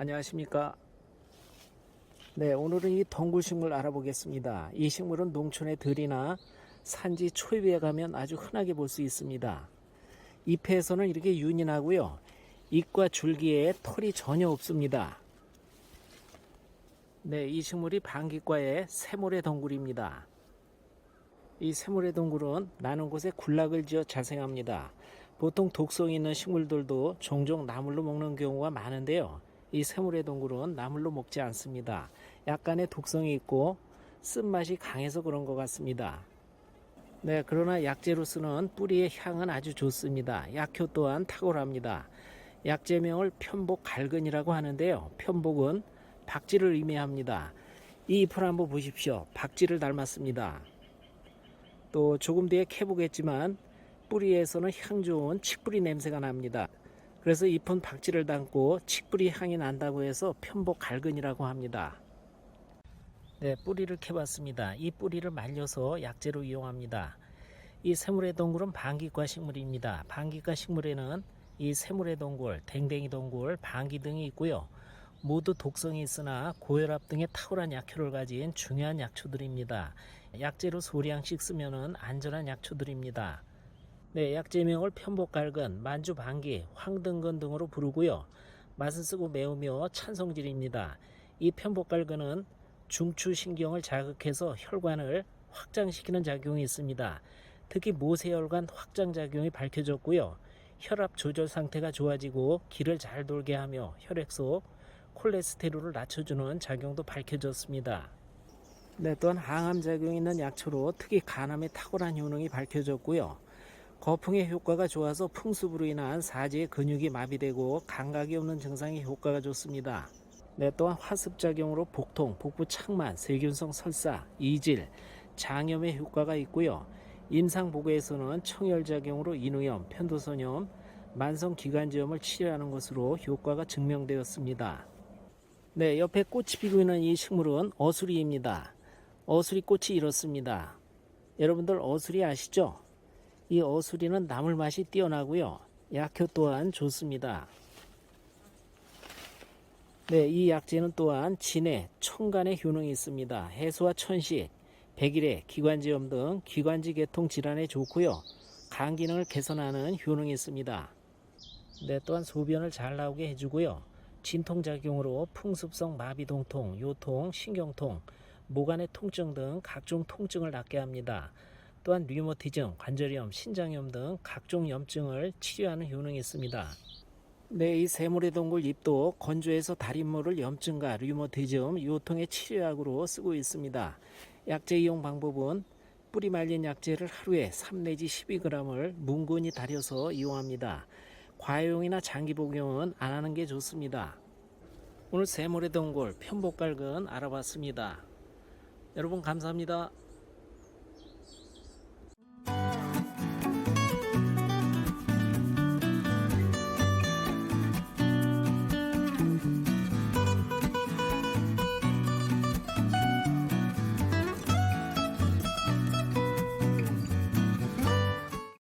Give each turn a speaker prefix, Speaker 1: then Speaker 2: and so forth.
Speaker 1: 안녕하십니까. 네, 오늘은 이 덩굴식물 알아보겠습니다. 이 식물은 농촌의 들이나 산지 초입에 가면 아주 흔하게 볼 수 있습니다. 잎에서는 이렇게 윤이 나고요. 잎과 줄기에 털이 전혀 없습니다. 네, 이 식물이 방귀과의 새모래 덩굴입니다. 이 새모래 덩굴은 나는 곳에 군락을 지어 자생합니다. 보통 독성 있는 식물들도 종종 나물로 먹는 경우가 많은데요. 이 새모래 동굴은 나물로 먹지 않습니다. 약간의 독성이 있고 쓴맛이 강해서 그런 것 같습니다. 네, 그러나 약재로 쓰는 뿌리의 향은 아주 좋습니다. 약효 또한 탁월합니다. 약재명을 편복 갈근이라고 하는데요. 편복은 박쥐를 의미합니다. 이 잎을 한번 보십시오. 박쥐를 닮았습니다. 또 조금 뒤에 캐보겠지만 뿌리에서는 향 좋은 칡뿌리 냄새가 납니다. 그래서 잎은 박쥐를 담고 칡뿌리 향이 난다고 해서 편복 갈근이라고 합니다. 네, 뿌리를 캐봤습니다. 이 뿌리를 말려서 약재로 이용합니다. 이 새물의 동굴은 방귀과 식물입니다. 방귀과 식물에는 이 새물의 동굴, 댕댕이 동굴, 방귀 등이 있고요. 모두 독성이 있으나 고혈압 등의 탁월한 약효를 가진 중요한 약초들입니다. 약재로 소량 씩 쓰면 안전한 약초들입니다. 네, 약재명을 편복갈근, 만주방귀, 황등근 등으로 부르고요. 맛은 쓰고 매우며 찬성질입니다. 이 편복갈근은 중추신경을 자극해서 혈관을 확장시키는 작용이 있습니다. 특히 모세혈관 확장 작용이 밝혀졌고요. 혈압 조절 상태가 좋아지고 기를 잘 돌게 하며 혈액 속 콜레스테롤을 낮춰주는 작용도 밝혀졌습니다. 네, 또한 항암 작용이 있는 약초로 특히 간암에 탁월한 효능이 밝혀졌고요. 거풍의 효과가 좋아서 풍습으로 인한 사지의 근육이 마비되고 감각이 없는 증상에 효과가 좋습니다. 네, 또한 화습 작용으로 복통, 복부 착만, 세균성 설사, 이질, 장염의 효과가 있고요. 임상 보고에서는 청열 작용으로 인후염, 편도선염, 만성 기관지염을 치료하는 것으로 효과가 증명되었습니다. 네, 옆에 꽃이 피고 있는 이 식물은 어수리입니다. 어수리 꽃이 이렇습니다. 여러분들 어수리 아시죠? 이 어수리는 나물 맛이 뛰어나고요. 약효 또한 좋습니다. 네, 이 약재는 또한 진해, 청간의 효능이 있습니다. 해소와 천식, 백일해, 기관지염 등 기관지 계통 질환에 좋고요. 간 기능을 개선하는 효능이 있습니다. 네, 또한 소변을 잘 나오게 해주고요. 진통작용으로 풍습성 마비동통, 요통, 신경통, 모관의 통증 등 각종 통증을 낫게 합니다. 또한 류머티즘, 관절염, 신장염 등 각종 염증을 치료하는 효능이 있습니다. 네, 이 세모래 동굴 잎도 건조해서 달인모를 염증과 류머티즘, 요통의 치료약으로 쓰고 있습니다. 약재 이용 방법은 뿌리 말린 약재를 하루에 3 내지 12g을 뭉근히 달여서 이용합니다. 과용이나 장기 복용은 안 하는 게 좋습니다. 오늘 세모래 동굴 편복갈근 알아봤습니다. 여러분 감사합니다.